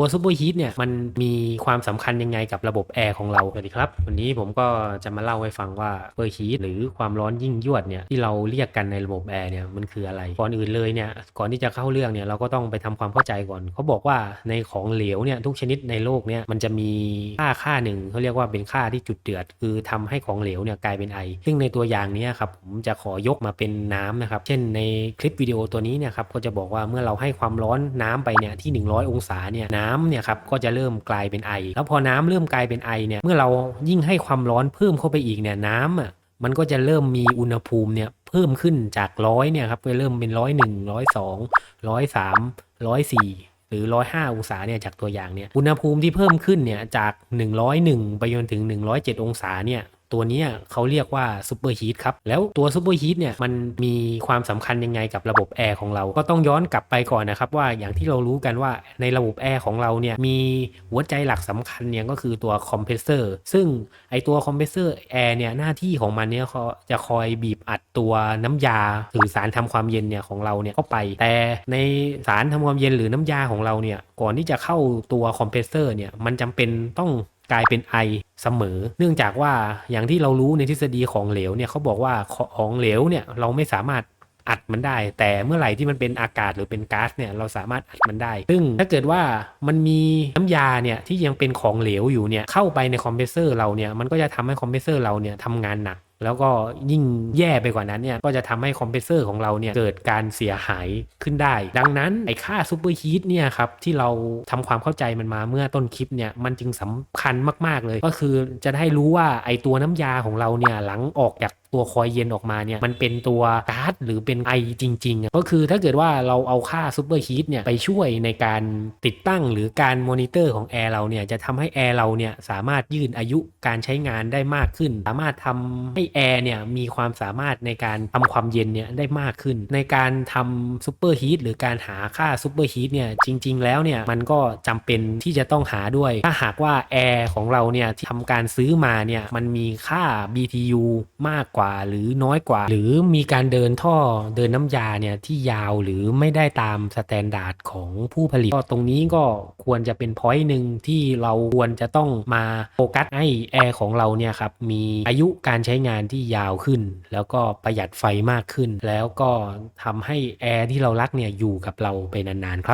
ตัวซูเปอร์ฮีทเนี่ยมันมีความสำคัญยังไงกับระบบแอร์ของเราสวัสดีครับ วันนี้ผมก็จะมาเล่าให้ฟังว่าซูเปอร์ฮีทหรือความร้อนยิ่งยวดเนี่ยที่เราเรียกกันในระบบแอร์เนี่ยมันคืออะไร ก่อนอื่นเลยเนี่ยก่อนที่จะเข้าเรื่องเนี่ยเราก็ต้องไปทำความเข้าใจก่อน เขาบอกว่าในของเหลวเนี่ยทุกชนิดในโลกเนี่ยมันจะมีค่าค่าหนึ่งเขาเรียกว่าเป็นค่าที่จุดเดือด คือทำให้ของเหลวเนี่ยกลายเป็นไอ ซึ่งในตัวอย่างนี้ครับผมจะขอยกมาเป็นน้ำนะครับ เช่นในคลิปวิดีโอตัวนี้เนี่ยครับก็จะบอกว่าเมื่อเราให้ความร้อนน้ำไปเนี่ยที่ 100 องศาเนี่ยน้้ำเนี่ยครับก็จะเริ่มกลายเป็นไอ แล้วพอน้ำเริ่มกลายเป็นไอเนี่ยเมื่อเรายิ่งให้ความร้อนเพิ่มเข้าไปอีกเนี่ยน้ำอะมันก็จะเริ่มมีอุณหภูมิเนี่ยเพิ่มขึ้นจากร้อยเนี่ยครับไปเริ่มเป็นร้อยหนึ่งร้อยสองร้อยสามร้อยสี่หรือ 105 องศาเนี่ยจากตัวอย่างเนี่ยอุณหภูมิที่เพิ่มขึ้นเนี่ยจาก 101 ไปจนถึง 107 องศาเนี่ย ตัวนี้เขาเรียกว่าซูเปอร์ฮีทครับ แล้วตัวซูเปอร์ฮีทเนี่ยมันมีความสำคัญยังไงกับระบบแอร์ของเรา ก็ต้องย้อนกลับไปก่อนนะครับว่าอย่างที่เรารู้กันว่าในระบบแอร์ของเราเนี่ยมีหัวใจหลักสำคัญเนี่ยก็คือตัวคอมเพรสเซอร์ซึ่งไอตัวคอมเพรสเซอร์แอร์เนี่ยหน้าที่ของมันเนี่ยจะคอยบีบอัดตัวน้ำยาหรือสารทำความเย็นเนี่ยของเราเนี่ยเข้าไป แต่ในสารทำความเย็นหรือน้ำยาของเราเนี่ยก่อนที่จะเข้าตัวคอมเพรสเซอร์เนี่ยมันจำเป็นต้อง กลายเป็นไอเสมอ เนื่องจากว่าอย่างที่เรารู้ในทฤษฎีของเหลวเนี่ยเขาบอกว่าของเหลวเนี่ยเราไม่สามารถอัดมันได้ แต่เมื่อไหร่ที่มันเป็นอากาศหรือเป็นก๊าซเนี่ยเราสามารถอัดมันได้ ซึ่งถ้าเกิดว่ามันมีน้ำยาเนี่ยที่ยังเป็นของเหลวอยู่เนี่ยเข้าไปในคอมเพรสเซอร์เราเนี่ยมันก็จะทำให้คอมเพรสเซอร์เราเนี่ยทำงานหนัก แล้วก็ยิ่งแย่ไปกว่านั้นเนี่ยก็จะทำให้คอมเพรสเซอร์ของเราเนี่ยเกิดการเสียหายขึ้นได้ ดังนั้นไอ้ค่าซูเปอร์ฮีทเนี่ยครับที่เราทำความเข้าใจมันมาเมื่อต้นคลิปเนี่ยมันจึงสำคัญมาก ๆ เลย ก็คือจะได้รู้ว่าไอ้ตัวน้ำยาของเราเนี่ยหลังออกจากตัวคอยเย็นออกมาเนี่ยมันเป็นตัวก๊าซหรือเป็นไอจริงๆก็คือถ้าเกิดว่าเราเอาค่าซูเปอร์ฮีทเนี่ยไปช่วยในการติดตั้งหรือการมอนิเตอร์ของแอร์เราเนี่ยจะทำให้แอร์เราเนี่ยสามารถยืดอายุการใช้งานได้มากขึ้น สามารถทำให้แอร์เนี่ยมีความสามารถในการทำความเย็นเนี่ยได้มากขึ้น ในการทำซูเปอร์ฮีทหรือการหาค่าซูเปอร์ฮีทเนี่ยจริง ๆ แล้วเนี่ยมันก็จำเป็นที่จะต้องหาด้วย ถ้าหากว่าแอร์ของเราเนี่ยที่ทำการซื้อมาเนี่ยมันมีค่า BTU มากกว่าหรือน้อยกว่า หรือมีการเดินท่อเดินน้ำยาเนี่ยที่ยาวหรือไม่ได้ตามสแตนดาร์ดของผู้ผลิตก็ตรงนี้ก็ควรจะเป็นพอยต์หนึ่งที่เราควรจะต้องมาโฟกัสให้แอร์ของเราเนี่ยครับมีอายุการใช้งานที่ยาวขึ้น แล้วก็ประหยัดไฟมากขึ้น แล้วก็ทำให้แอร์ที่เรารักเนี่ยอยู่กับเราไปนานๆครับ